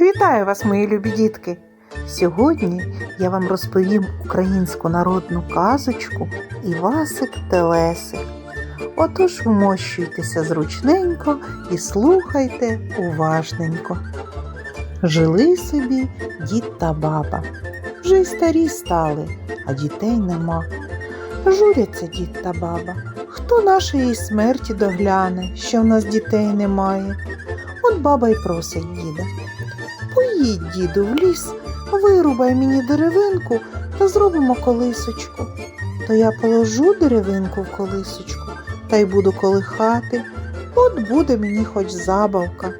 Вітаю вас, мої любі дітки! Сьогодні я вам розповім українську народну казочку Івасик Телесик. Отож вмощуйтеся зручненько і слухайте уважненько. Жили собі дід та баба. Вже й старі стали, а дітей нема. Журяться дід та баба. Хто нашої смерті догляне, що в нас дітей немає? От баба й просить діда. Поїдь, діду, в ліс, вирубай мені деревинку та зробимо колисочку. То я положу деревинку в колисочку та й буду колихати. От буде мені хоч забавка.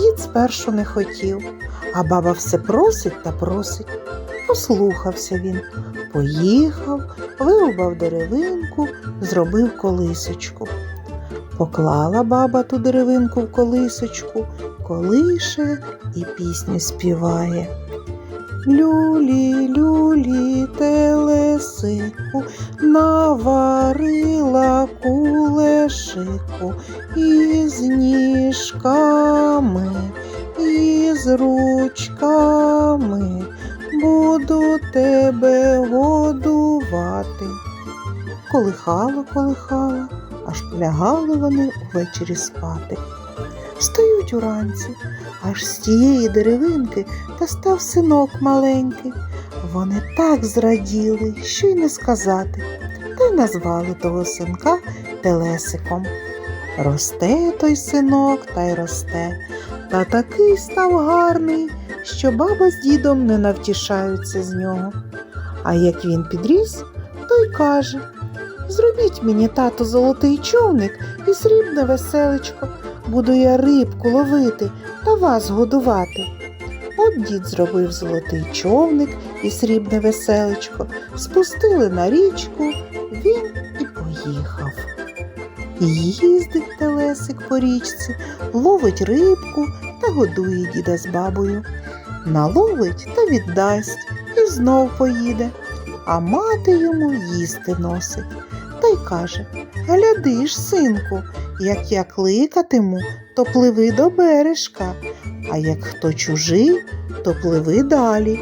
Дід спершу не хотів, а баба все просить та просить. Послухався він, поїхав, вирубав деревинку, зробив колисочку. Поклала баба ту деревинку в колисочку, колише і пісню співає. Люлі, люлі, телесику, наварила кулешику із ніжками, із ручками, буду тебе годувати. Колихала, колихала, аж полягали вони увечері спати. Встають уранці, аж з тієї деревинки та став синок маленький. Вони так зраділи, що й не сказати, та й назвали того синка Телесиком. Росте той синок та й росте, та такий став гарний, що баба з дідом не навтішаються з нього. А як він підріс, то й каже Зробіть мені, тато, золотий човник і срібне веселечко. Буду я рибку ловити та вас годувати. От дід зробив золотий човник і срібне веселечко, спустили на річку, він і поїхав. Їздить телесик по річці, ловить рибку та годує діда з бабою. Наловить та віддасть і знов поїде, а мати йому їсти носить. Та й каже Гляди ж, синку, як я кликатиму, то пливи до бережка, а як хто чужий, то пливи далі.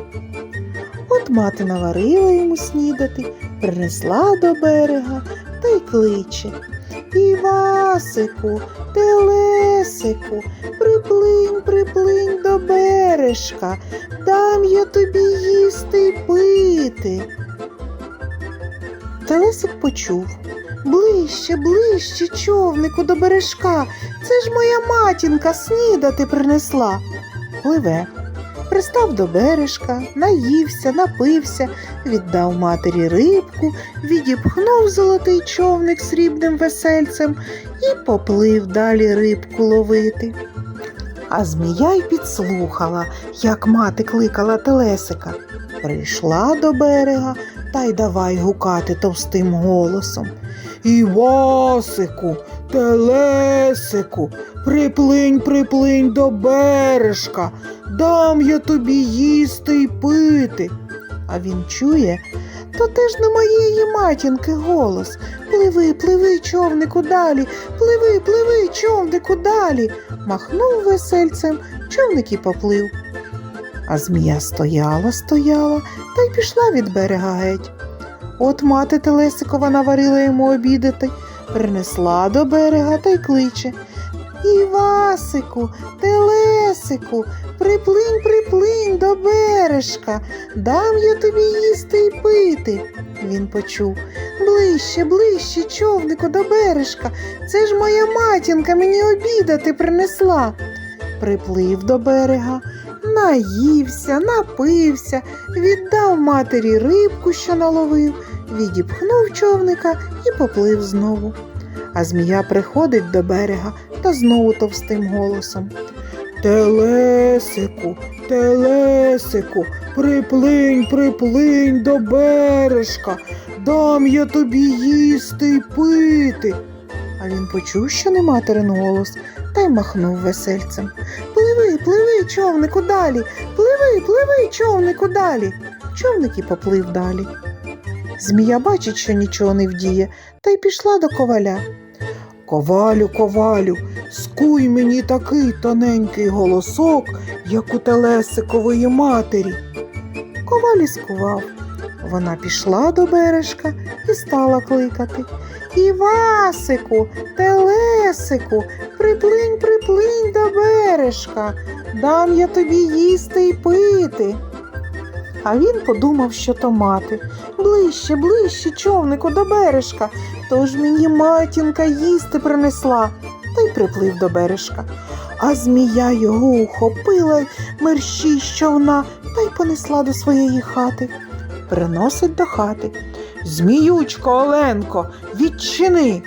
От мати наварила йому снідати, принесла до берега та й кличе. Івасику, телесику, приплинь, приплинь до бережка, дам я тобі їсти й пити. Телесик почув. Ближче, ближче, човнику до бережка. Це ж моя матінка снідати принесла. Пливе. Пристав до бережка, наївся, напився, віддав матері рибку, відіпхнув золотий човник срібним весельцем і поплив далі рибку ловити. А змія й підслухала, як мати кликала телесика. Прийшла до берега та й давай гукати товстим голосом. Івасику, телесику, приплинь, приплинь до бережка, дам я тобі їсти й пити. А він чує, то теж не моєї матінки голос. Пливи, пливи, човнику далі, пливи, пливи, човнику далі. Махнув весельцем, човник і поплив. А змія стояла, стояла та й пішла від берега геть. От мати Телесикова наварила йому обідати, принесла до берега та й кличе. Івасику, Телесику, приплинь, приплинь до бережка, дам я тобі їсти й пити. Він почув ближче, ближче, човнику до бережка. Це ж моя матінка мені обідати принесла. Приплив до берега, наївся, напився, віддав матері рибку, що наловив, відіпхнув човника і поплив знову. А змія приходить до берега та знову товстим голосом. Телесику, телесику, приплинь, приплинь до бережка, дам я тобі їсти й пити. А він почув, що не материн голос, та й махнув весельцем. Пливи, пливи, човнику далі, пливи, пливи, човнику далі. Човник і поплив далі. Змія бачить, що нічого не вдіє, та й пішла до коваля. Ковалю, ковалю, скуй мені такий тоненький голосок, як у телесикової матері. Коваль скував. Вона пішла до бережка і стала кликати. Івасику, телесику, приплинь, приплинь до бережка, дам я тобі їсти й пити. А він подумав, що то мати. Ближче, ближче, човнику, до бережка. Тож мені матінка їсти принесла, та й приплив до бережка. А змія його ухопила мерщій з човна та й понесла до своєї хати. Приносить до хати. Зміючко, Оленко, відчини.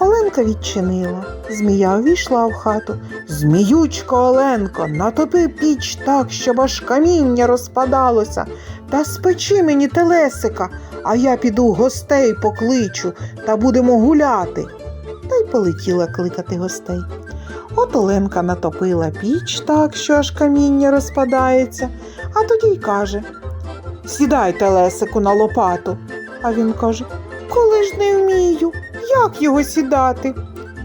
Оленка відчинила. Змія увійшла в хату. Зміючко, Оленко, натопи піч так, щоб аж каміння розпадалося, та спечи мені телесика, а я піду гостей покличу та будемо гуляти. Та й полетіла кликати гостей. От Оленка натопила піч так, що аж каміння розпадається, а тоді й каже Сідай, телесику, на лопату. А він каже Коли ж не вмію, як його сідати?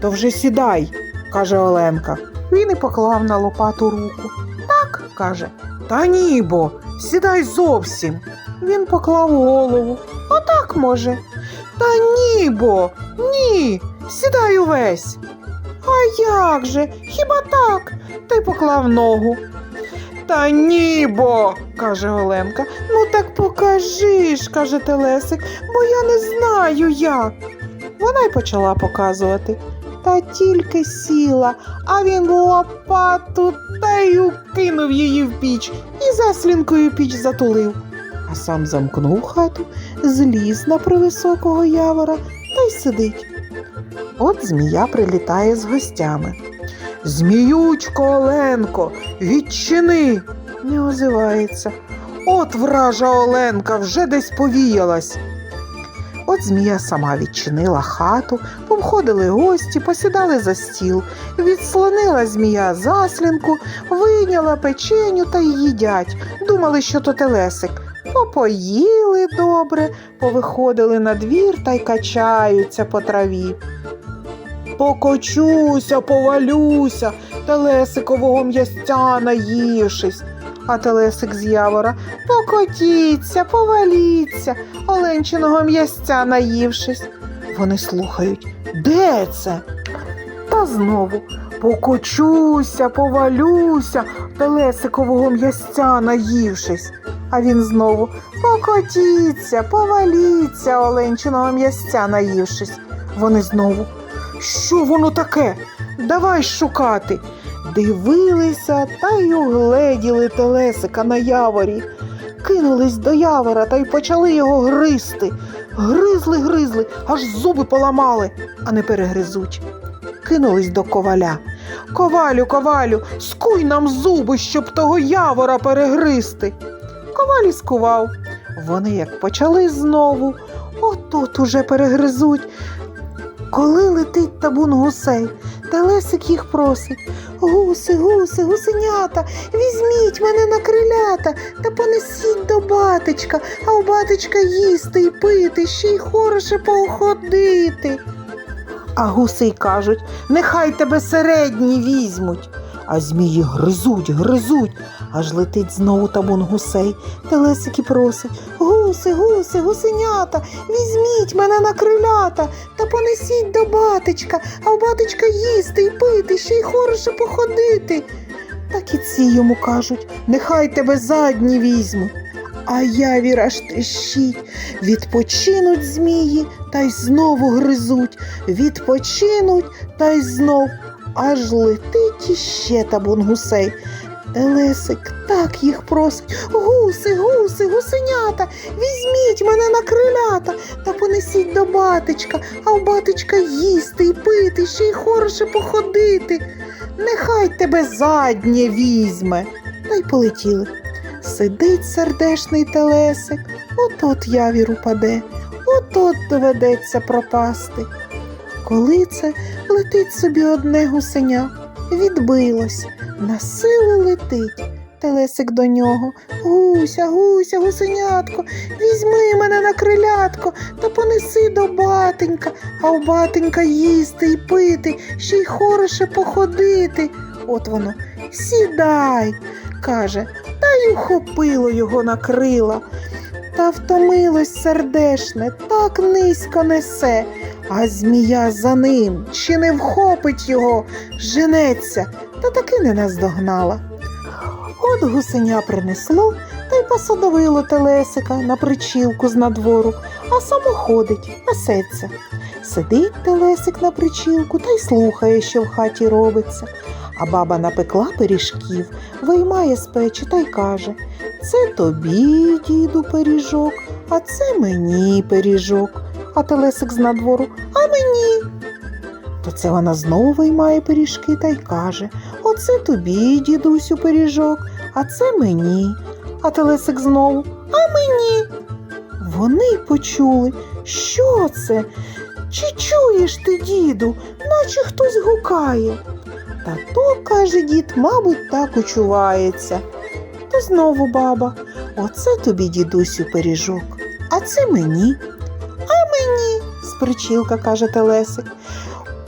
То вже сідай, каже Оленка. Він і поклав на лопату руку. Так, каже. Та ні, бо, сідай зовсім. Він поклав голову. Отак може. Та ні, бо, ні, сідай увесь. А як же? Хіба так? Та й поклав ногу. Та ні, бо, каже Оленка. Ну так покажи ж, каже Телесик, бо я не знаю як. Вона й почала показувати. Та тільки сіла, а він лопату та й укинув її в піч і заслінкою піч затулив. А сам замкнув хату, зліз на привисокого явора та й сидить. От змія прилітає з гостями. Зміючко Оленко, відчини. Не озивається. От вража Оленка вже десь повіялась. От змія сама відчинила хату, повходили гості, посідали за стіл, відслонила змія заслінку, вийняла печеню та й їдять. Думали, що то телесик. Попоїли добре, повиходили на двір та й качаються по траві. Покочуся, повалюся, телесикового м'ястя наївшись. А телесик з явора покотіться, поваліться, оленчиного м'ястя наївшись. Вони слухають, де це? Та знову покочуся, повалюся, телесикового м'ястя наївшись. А він знову покотіться, поваліться, оленчиного м'ястя наївшись. Вони знову. Що воно таке? Давай шукати. Дивилися та й угледіли телесика на яворі. Кинулись до явора та й почали його гризти. Гризли, гризли, аж зуби поламали, а не перегризуть. Кинулись до коваля. Ковалю, ковалю, скуй нам зуби, щоб того явора перегризти. Коваль і скував. Вони як почали знову, отут уже перегризуть. Коли летить табун гусей, Телесик їх просить. Гуси, гуси, гусенята, візьміть мене на крилята та понесіть до батечка, а у батечка їсти й пити, ще й хороше походити. А гуси й кажуть, нехай тебе середні візьмуть. А змії гризуть, гризуть, аж летить знову табун гусей. Телесик і просить Гуси, гуси, гусенята, візьміть мене на крилята та понесіть до батечка, а у батечка їсти й пити, ще й хороше походити. Так і ці йому кажуть, нехай тебе задні візьмуть. А явір аж тріщить, відпочинуть змії та й знову гризуть, відпочинуть та й знов, аж летить іще табун гусей. Телесик так їх просить. Гуси, гуси, гусенята, візьміть мене на крилята та понесіть до батечка, а у батечка їсти й пити, ще й хороше походити. Нехай тебе заднє візьме. Та й полетіли. Сидить сердешний телесик, от-от явір упаде, от-от доведеться пропасти. Коли це летить собі одне гусеня, відбилось, на силу летить, Телесик до нього. Гуся, гуся, гусенятко, візьми мене на крилятко та понеси до батенька, а у батенька їсти й пити, ще й хороше походити. От воно, сідай, каже, та й ухопило його на крила. Та втомилось сердешне, так низько несе, а змія за ним, чи не вхопить його, женеться, та таки не наздогнала. От гусеня принесло та й посадовило телесика на причілку з надвору, а само ходить, пасеться. Сидить телесик на причілку та й слухає, що в хаті робиться. А баба напекла пиріжків, виймає з печі та й каже Це тобі, діду, пиріжок, а це мені пиріжок. А телесик з надвору, а мені. То це вона знову виймає пиріжки та й каже Оце тобі, дідусю, пиріжок, а це мені. А телесик знову, а мені. Вони й почули, що це? Чи чуєш ти, діду, наче хтось гукає? Та то, каже дід, мабуть, так учувається. То знову баба, оце тобі, дідусю, пиріжок, а це мені. А мені, спричілка, каже Телесик.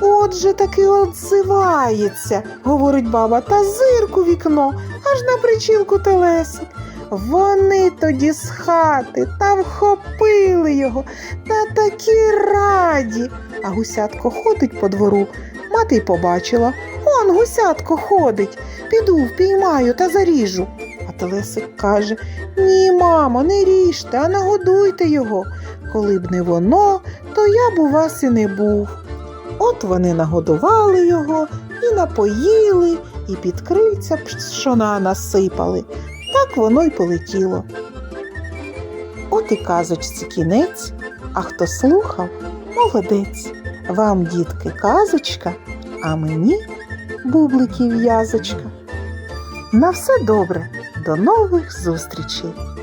Отже таки отзивається, говорить баба, та зирку вікно, аж на причілку Телесик. Вони тоді з хати та вхопили його, та такі раді. А гусятко ходить по двору. Мати й побачила. Он гусятко ходить. Піду впіймаю та заріжу. А Телесик каже Ні, мамо, не ріжте, а нагодуйте його. Коли б не воно, то я б у вас і не був. От вони нагодували його і напоїли, і під крильця пшона насипали. Так воно й полетіло. От і казочці кінець, а хто слухав, молодець. Вам, дітки, казочка, а мені бубликів в'язочка. На все добре, до нових зустрічей!